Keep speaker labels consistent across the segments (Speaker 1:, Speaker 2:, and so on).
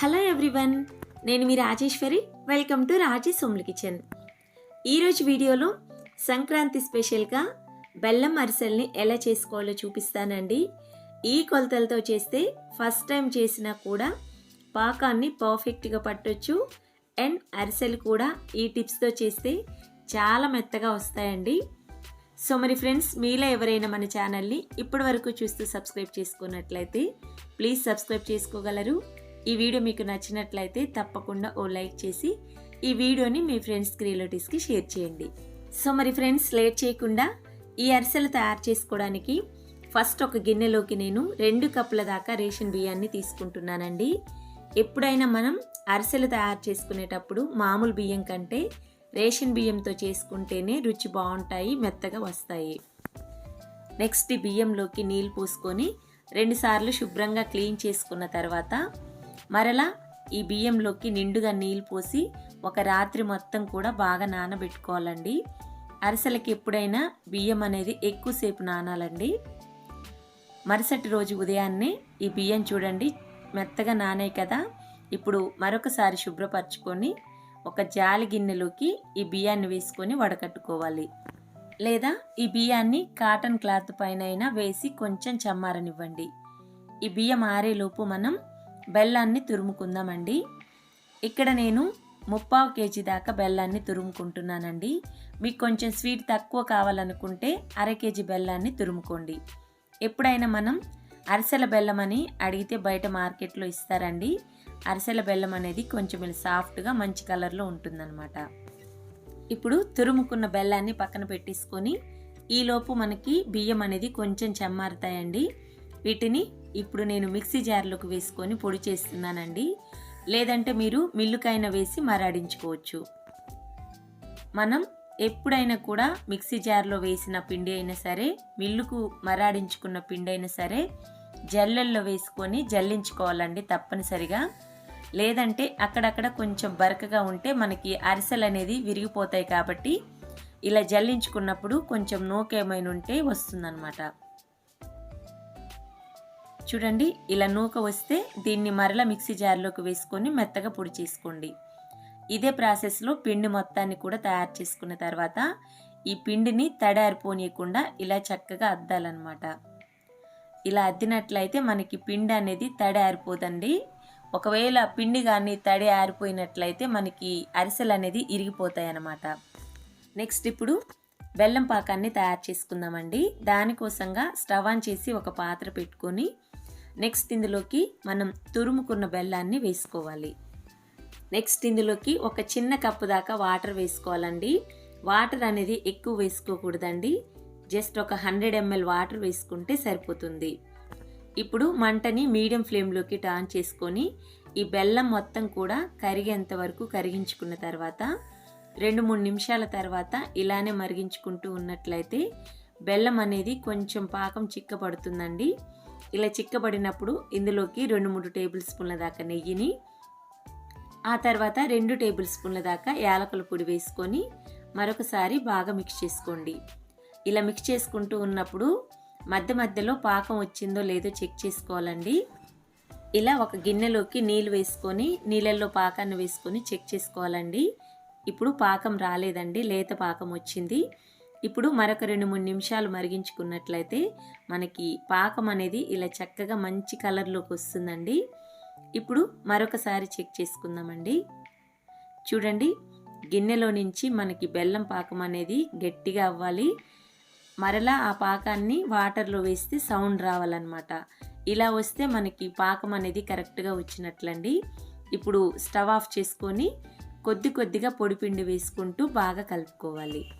Speaker 1: Hello everyone నేను మీ Rajeshwari. Welcome to Raji సోమ్ల కిచెన్. ఈరోజు వీడియోలో సంక్రాంతి స్పెషల్గా బెల్లం అరిసెల్ని ఎలా చేసుకోవాలో చూపిస్తానండి. ఈ కొలతలతో చేస్తే ఫస్ట్ టైం చేసినా కూడా పాకాన్ని పర్ఫెక్ట్గా పట్టొచ్చు. అండ్ అరిసెలు కూడా ఈ టిప్స్తో చేస్తే చాలా మెత్తగా వస్తాయండి. సో మరి ఫ్రెండ్స్ మీలో ఎవరైనా మన ఛానల్ని ఇప్పటి వరకు చూస్తూ సబ్స్క్రైబ్ చేసుకున్నట్లయితే ప్లీజ్ సబ్స్క్రైబ్ చేసుకోగలరు. ఈ వీడియో మీకు నచ్చినట్లయితే తప్పకుండా ఓ లైక్ చేసి ఈ వీడియోని మీ ఫ్రెండ్స్కి రిలేటివ్స్కి షేర్ చేయండి. సో మరి ఫ్రెండ్స్ లేట్ చేయకుండా ఈ అరిసెలు తయారు చేసుకోవడానికి ఫస్ట్ ఒక గిన్నెలోకి నేను రెండు కప్పుల దాకా రేషన్ బియ్యాన్ని తీసుకుంటున్నానండి. ఎప్పుడైనా మనం అరిసెలు తయారు చేసుకునేటప్పుడు మామూలు బియ్యం కంటే రేషన్ బియ్యంతో చేసుకుంటేనే రుచి బాగుంటాయి మెత్తగా వస్తాయి. నెక్స్ట్ బియ్యంలోకి నీళ్ళు పోసుకొని రెండుసార్లు శుభ్రంగా క్లీన్ చేసుకున్న తర్వాత మరలా ఈ బియ్యంలోకి నిండుగా నీళ్ళు పోసి ఒక రాత్రి మొత్తం కూడా బాగా నానబెట్టుకోవాలండి. అరిసెలకి ఎప్పుడైనా బియ్యం అనేది ఎక్కువసేపు నానాలండి. మరుసటి రోజు ఉదయాన్నే ఈ బియ్యం చూడండి మెత్తగా నానాయి కదా. ఇప్పుడు మరొకసారి శుభ్రపరచుకొని ఒక జాలి గిన్నెలోకి ఈ బియ్యాన్ని వేసుకొని వడకట్టుకోవాలి. లేదా ఈ బియ్యాన్ని కాటన్ క్లాత్ పైన అయినా వేసి కొంచెం చమ్మారనివ్వండి. ఈ బియ్యం ఆరేలోపు మనం బెల్లాన్ని తురుముకుందామండి. ఇక్కడ నేను ముప్పావు కేజీ దాకా బెల్లాన్ని తురుముకుంటున్నానండి. మీకు కొంచెం స్వీట్ తక్కువ కావాలనుకుంటే అర కేజీ బెల్లాన్ని తురుముకోండి. ఎప్పుడైనా మనం అరిసెల బెల్లం అని అడిగితే బయట మార్కెట్లో ఇస్తారండి. అరిసెల బెల్లం అనేది కొంచెం సాఫ్ట్గా మంచి కలర్లో ఉంటుందన్నమాట. ఇప్పుడు తురుముకున్న బెల్లాన్ని పక్కన పెట్టేసుకొని ఈలోపు మనకి బియ్యం అనేది కొంచెం చెమ్మారుతాయండి. వీటిని ఇప్పుడు నేను మిక్సీ జార్లోకి వేసుకొని పొడి చేస్తున్నానండి. లేదంటే మీరు మిల్లుకైనా వేసి మరాడించుకోవచ్చు. మనం ఎప్పుడైనా కూడా మిక్సీ జార్లో వేసిన పిండి అయినా సరే మిల్లుకు మరాడించుకున్న పిండి అయినా సరే జల్లెల్లో వేసుకొని జల్లించుకోవాలండి తప్పనిసరిగా. లేదంటే అక్కడక్కడ కొంచెం బరకగా ఉంటే మనకి అరిసెలు అనేది విరిగిపోతాయి కాబట్టి ఇలా జల్లించుకున్నప్పుడు కొంచెం నోకేమైనా ఉంటే వస్తుందన్నమాట. చూడండి ఇలా నూక వస్తే దీన్ని మరల మిక్సీ జార్లోకి వేసుకొని మెత్తగా పొడి చేసుకోండి. ఇదే ప్రాసెస్లో పిండి మొత్తాన్ని కూడా తయారు చేసుకున్న తర్వాత ఈ పిండిని తడారిపోనీయకుండా ఇలా చక్కగా అద్దాలన్నమాట. ఇలా అద్దినట్లయితే మనకి పిండి అనేది తడి ఆరిపోదండి. ఒకవేళ పిండి కానీ తడి ఆరిపోయినట్లయితే మనకి అరిసెలు అనేది ఇరిగిపోతాయి అన్నమాట నెక్స్ట్ ఇప్పుడు బెల్లం పాకాన్ని తయారు చేసుకుందామండి. దానికోసంగా స్టవ్ ఆన్ చేసి ఒక పాత్ర పెట్టుకొని నెక్స్ట్ ఇందులోకి మనం తురుముకున్న బెల్లాన్ని వేసుకోవాలి. నెక్స్ట్ ఇందులోకి ఒక చిన్న కప్పు దాకా వాటర్ వేసుకోవాలండి. వాటర్ అనేది ఎక్కువ వేసుకోకూడదండి. జస్ట్ ఒక హండ్రెడ్ ఎంఎల్ వాటర్ వేసుకుంటే సరిపోతుంది. ఇప్పుడు మంటని మీడియం ఫ్లేమ్లోకి టర్న్ చేసుకొని ఈ బెల్లం మొత్తం కూడా కరిగేంత వరకు కరిగించుకున్న తర్వాత రెండు మూడు నిమిషాల తర్వాత ఇలానే మరిగించుకుంటూ ఉన్నట్లయితే బెల్లం అనేది కొంచెం పాకం చిక్కబడుతుందండి. ఇలా చిక్కబడినప్పుడు ఇందులోకి రెండు మూడు టేబుల్ స్పూన్ల దాకా నెయ్యిని ఆ తర్వాత రెండు టేబుల్ స్పూన్ల దాకా యాలకుల పొడి వేసుకొని మరొకసారి బాగా మిక్స్ చేసుకోండి. ఇలా మిక్స్ చేసుకుంటూ ఉన్నప్పుడు మధ్య మధ్యలో పాకం వచ్చిందో లేదో చెక్ చేసుకోవాలండి. ఇలా ఒక గిన్నెలోకి నీళ్ళు వేసుకొని నీళ్ళల్లో పాకాన్ని వేసుకొని చెక్ చేసుకోవాలండి. ఇప్పుడు పాకం రాలేదండి లేత పాకం వచ్చింది. ఇప్పుడు మరొక రెండు మూడు నిమిషాలు మరిగించుకున్నట్లయితే మనకి పాకం అనేది ఇలా చక్కగా మంచి కలర్లోకి వస్తుందండి. ఇప్పుడు మరొకసారి చెక్ చేసుకుందామండి. చూడండి గిన్నెలో నుంచి మనకి బెల్లం పాకం అనేది గట్టిగా అవ్వాలి. మరలా ఆ పాకాన్ని వాటర్లో వేస్తే సౌండ్ రావాలన్నమాట. ఇలా వస్తే మనకి పాకం అనేది కరెక్ట్గా వచ్చినట్లండి. ఇప్పుడు స్టవ్ ఆఫ్ చేసుకొని కొద్ది కొద్దిగా పొడిపిండి వేసుకుంటూ బాగా కలుపుకోవాలి.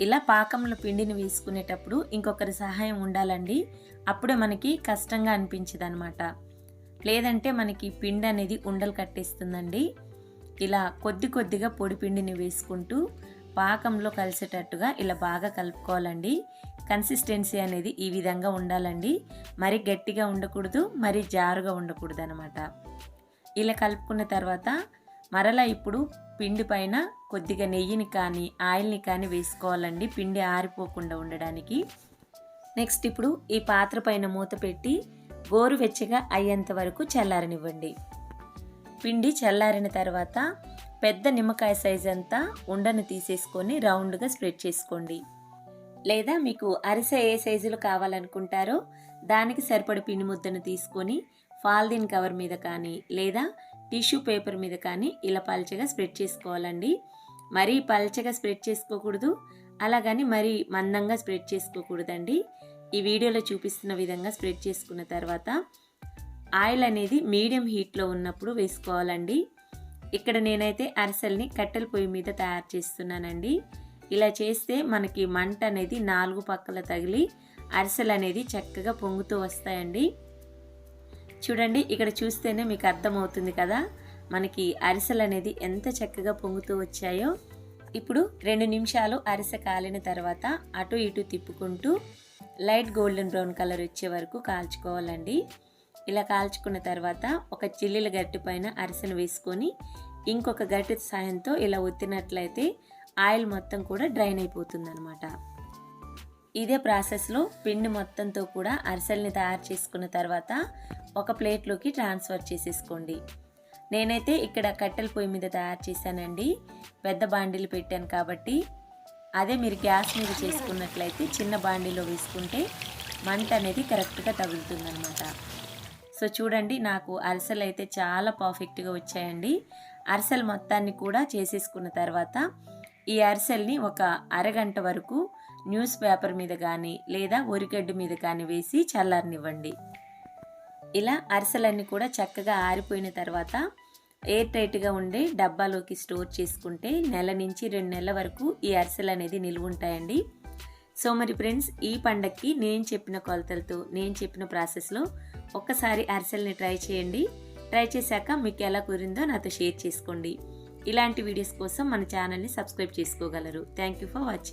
Speaker 1: ఇలా పాకంలో పిండిని వేసుకునేటప్పుడు ఇంకొకరి సహాయం ఉండాలండి. అప్పుడే మనకి కష్టంగా అనిపించదు అనమాట లేదంటే మనకి పిండి అనేది ఉండలు కట్టేస్తుందండి. ఇలా కొద్ది కొద్దిగా పొడి పిండిని వేసుకుంటూ పాకంలో కలిసేటట్టుగా ఇలా బాగా కలుపుకోవాలండి. కన్సిస్టెన్సీ అనేది ఈ విధంగా ఉండాలండి. మరి గట్టిగా ఉండకూడదు మరి జారుగా ఉండకూడదు అనమాట ఇలా కలుపుకున్న తర్వాత మరలా ఇప్పుడు పిండి పైన కొద్దిగా నెయ్యిని కానీ ఆయిల్ని కానీ వేసుకోవాలండి. పిండి ఆరిపోకుండా ఉండడానికి. నెక్స్ట్ ఇప్పుడు ఈ పాత్ర పైన మూత పెట్టి గోరువెచ్చగా అయ్యేంత వరకు చల్లారనివ్వండి. పిండి చల్లారిన తర్వాత పెద్ద నిమ్మకాయ సైజ్ అంతా ఉండను తీసేసుకొని రౌండ్గా స్ప్రెడ్ చేసుకోండి. లేదా మీకు అరిసె ఏ సైజులో కావాలనుకుంటారో దానికి సరిపడి పిండి ముద్దను తీసుకొని ఫాల్దిన్ కవర్ మీద కానీ లేదా టిష్యూ పేపర్ మీద కానీ ఇలా పల్చగా స్ప్రెడ్ చేసుకోవాలండి. మరీ పల్చగా స్ప్రెడ్ చేసుకోకూడదు. అలాగని మరీ మందంగా స్ప్రెడ్ చేసుకోకూడదండి. ఈ వీడియోలో చూపిస్తున్న విధంగా స్ప్రెడ్ చేసుకున్న తర్వాత ఆయిల్ అనేది మీడియం హీట్లో ఉన్నప్పుడు వేసుకోవాలండి. ఇక్కడ నేనైతే అరిసెల్ని కట్టెల పొయ్యి మీద తయారు చేస్తున్నానండి. ఇలా చేస్తే మనకి మంట అనేది నాలుగు పక్కల తగిలి అరిసెలు అనేది చక్కగా పొంగుతూ వస్తాయండి. చూడండి ఇక్కడ చూస్తేనే మీకు అర్థమవుతుంది కదా మనకి అరిసెలు అనేది ఎంత చక్కగా పొంగుతూ వచ్చాయో. ఇప్పుడు రెండు నిమిషాలు అరిసె కాలిన తర్వాత అటు ఇటు తిప్పుకుంటూ లైట్ గోల్డెన్ బ్రౌన్ కలర్ వచ్చే వరకు కాల్చుకోవాలండి. ఇలా కాల్చుకున్న తర్వాత ఒక చిల్లీల గట్టి పైన అరిసెను వేసుకొని ఇంకొక గట్టి సాయంతో ఇలా ఒత్తినట్లయితే ఆయిల్ మొత్తం కూడా డ్రైన్ అయిపోతుంది ఇదే ప్రాసెస్లో పిండి మొత్తంతో కూడా అరిసెల్ని తయారు చేసుకున్న తర్వాత ఒక ప్లేట్లోకి ట్రాన్స్ఫర్ చేసేసుకోండి. నేనైతే ఇక్కడ కట్టెల పొయ్యి మీద తయారు చేశానండి. పెద్ద బాండీలు పెట్టాను కాబట్టి. అదే మీరు గ్యాస్ మీద చేసుకున్నట్లయితే చిన్న బాండీలో వేసుకుంటే మంట అనేది కరెక్ట్గా తగులుతుందనమాట సో చూడండి నాకు అరిసెలు అయితే చాలా పర్ఫెక్ట్గా వచ్చాయండి. అరిసెలు మొత్తాన్ని కూడా చేసేసుకున్న తర్వాత ఈ అరిసెల్ని ఒక అరగంట వరకు న్యూస్ పేపర్ మీద కానీ లేదా ఒరిగడ్డు మీద కానీ వేసి చల్లారనివ్వండి. ఇలా అరిసెలన్నీ కూడా చక్కగా ఆరిపోయిన తర్వాత ఎయిర్ టైట్గా ఉండే డబ్బాలోకి స్టోర్ చేసుకుంటే నెల నుంచి రెండు నెలల వరకు ఈ అరిసెలు అనేది నిలువ ఉంటాయండి. సో మరి ఫ్రెండ్స్ ఈ పండక్కి నేను చెప్పిన కొలతలతో నేను చెప్పిన ప్రాసెస్లో ఒక్కసారి అరిసెల్ని ట్రై చేయండి. ట్రై చేశాక మీకు ఎలా కురిందో నాతో షేర్ చేసుకోండి. ఇలాంటి వీడియోస్ కోసం మన ఛానల్ని సబ్స్క్రైబ్ చేసుకోగలరు. Thank you for watching.